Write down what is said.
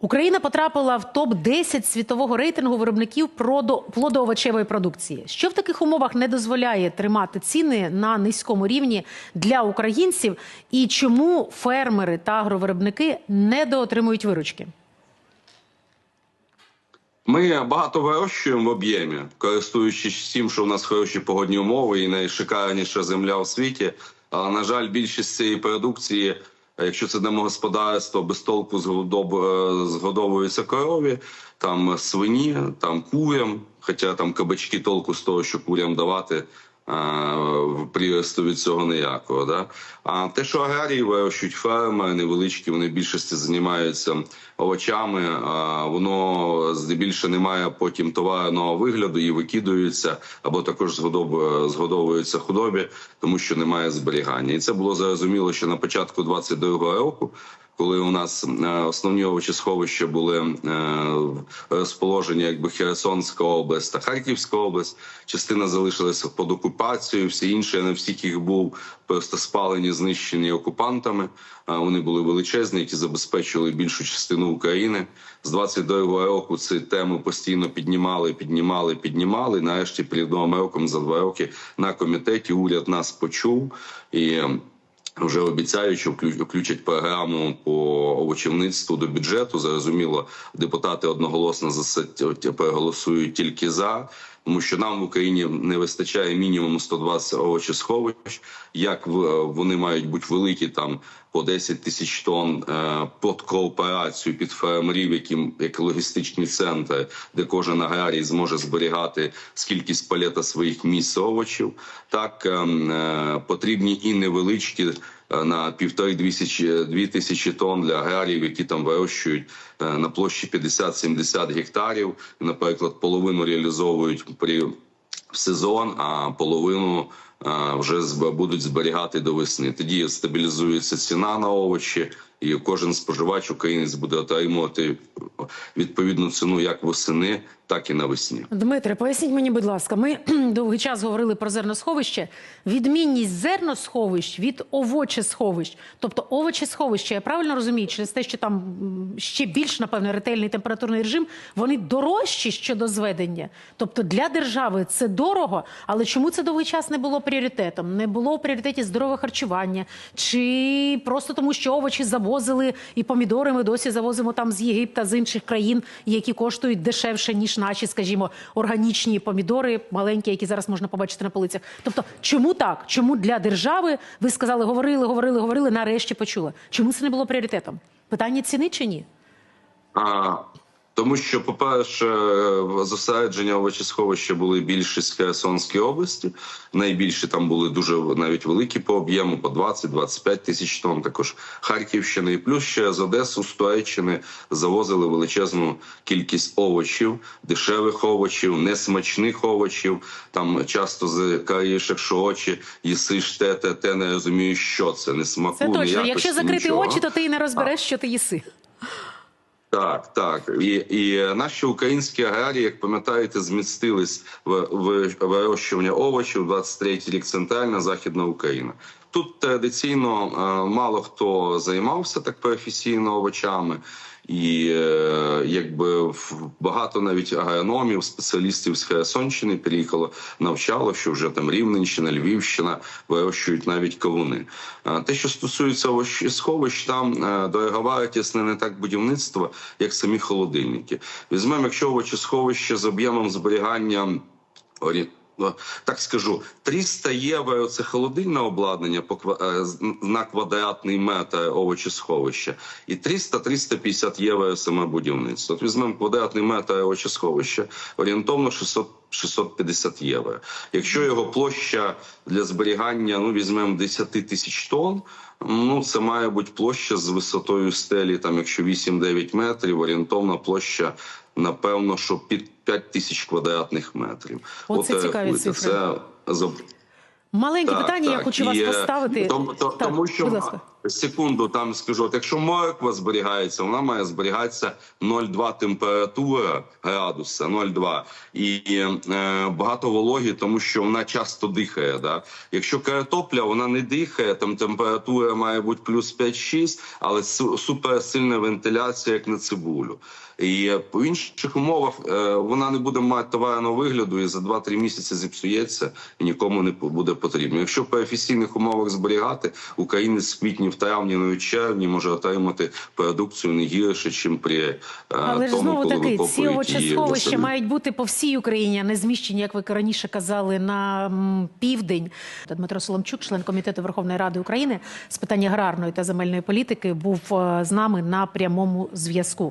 Україна потрапила в топ 10 світового рейтингу виробників плодоовочевої продукції. Що в таких умовах не дозволяє тримати ціни на низькому рівні для українців, і чому фермери та агровиробники недоотримують виручки? Ми багато вирощуємо в об'ємі, користуючись тим, що в нас хороші погодні умови і найшикарніша земля у світі. Але на жаль, більшість цієї продукції, якщо це домогосподарство, без толку з е, згодовуються корові, там свині, там курям. Хоча там кабачки толку з того, що курям давати. Е, Приросту від цього ніякого. Да? А те, що аграрії вирощують ферми невеличкі, вони більшості займаються овочами, а воно здебільше не має потім товарного вигляду і викидаються, або також згодов- згодовуються худобі, тому що немає зберігання. І це було зрозуміло ще на початку 22-го року. Коли у нас е, основні овочесховища були е, розположені, якби Херсонська область та Харківська область, частина залишилася під окупацією, всі інші не всіх їх був просто спалені, знищені окупантами. Е, Вони були величезні, які забезпечували більшу частину України. З 22-го року ці теми постійно піднімали, піднімали, піднімали. Нарешті перед новим роком за два роки на комітеті уряд нас почув і. Вже обіцяють, що включ- включать програму по овочівництву до бюджету. Зрозуміло, депутати одноголосно проголосують тільки за, тому що нам в Україні не вистачає мінімум 120 овочесховищ. Як вони мають бути великі там по 10 тисяч тонн е, під кооперацію під фермерів, які як логістичні центри, де кожен аграрій зможе зберігати скільки з палета своїх місць овочів. Так ем, е, потрібні і невеличкі е, на тисячі, дві тонн для аграріїв, які там вирощують на площі 50-70 гектарів. Наприклад, половину реалізовують при в сезон, а половину вже зб- будуть зберігати до весни. Тоді стабілізується ціна на овочі, і кожен споживач українець буде отримувати відповідну ціну як восени, так і навесні. Дмитре, поясніть мені, будь ласка, ми довгий час говорили про зерносховище. Відмінність зерносховищ від овочесховищ. Тобто овочесховища, я правильно розумію, через те, що там ще більш, напевно, ретельний температурний режим, вони дорожчі щодо зведення. Тобто для держави це дорого, але чому це довгий час не було пріоритетом? Не було в пріоритеті здорове харчування? Чи просто тому, що овочі завозили і помідори ми досі завозимо там з Єгипта, з інших країн, які коштують дешевше, ніж наші, скажімо, органічні помідори, маленькі, які зараз можна побачити на полицях. Тобто, чому так? Чому для держави ви сказали, говорили, говорили, говорили, нарешті почули? Чому це не було пріоритетом? Питання ціни чи ні? Тому що, по-перше, зосередження овочесховища були більшість в Херсонській області. Найбільші там були дуже навіть великі по об'єму, по 20-25 тисяч тонн. Також Харківщини, і плюс ще з Одесу, з Туреччини завозили величезну кількість овочів, дешевих овочів, несмачних овочів. Там часто з закаєш, якщо очі їсиш те, те, те, не розумієш, що це не смаку. Це точно. Якщо закрити нічого. очі, то ти і не розбереш, що ти їси. Так, так. І, і наші українські аграрії, як пам'ятаєте, змістились в, в вирощування овочів 23-й рік центральна західна Україна. Тут традиційно е, мало хто займався так професійно овочами, і е, якби багато навіть агрономів, спеціалістів з Херсонщини приїхало, навчало, що вже там Рівненщина, Львівщина вирощують навіть кавуни. Те, що стосується овощесховищ, там е, дорогова якісне не так будівництво, як самі холодильники. Візьмемо, якщо овочесховище з об'ємом зберігання так скажу, 300 євро це холодильне обладнання е, на квадратний метр овочесховища, і 300-350 євро саме будівництво. От візьмемо квадратний метр овочесховища, орієнтовно 600 650 євро. Якщо його площа для зберігання, ну візьмемо 10 тисяч тонн, ну це має бути площа з висотою стелі, там якщо 8-9 метрів, орієнтовна площа, напевно, що під 5 тисяч квадратних метрів. Оце От, цікаві рахуйте, цифри. Це Маленьке Так, питання, я хочу вас І, е, поставити. тому- то- Так, тому що будь ласка. Секунду там скажу. От якщо морква зберігається, вона має зберігатися 0,2 температура градуса, 0,2. І е, багато вологі, тому що вона часто дихає. Да? Якщо картопля, вона не дихає, там температура має бути плюс 5-6, але суперсильна вентиляція, як на цибулю. І е, в інших умовах е, вона не буде мати товарного вигляду і за 2-3 місяці зіпсується і нікому не буде потрібно. Якщо по офіційних умовах зберігати, українець в квітні, в травні, навіть червні може отримати продукцію не гірше, ніж при Але Але ж знову коли таки, ці овочесховища мають бути по всій Україні, а не зміщені, як ви раніше казали, на південь. Дмитро Соломчук, член комітету Верховної Ради України з питань аграрної та земельної політики, був е, з нами на прямому зв'язку.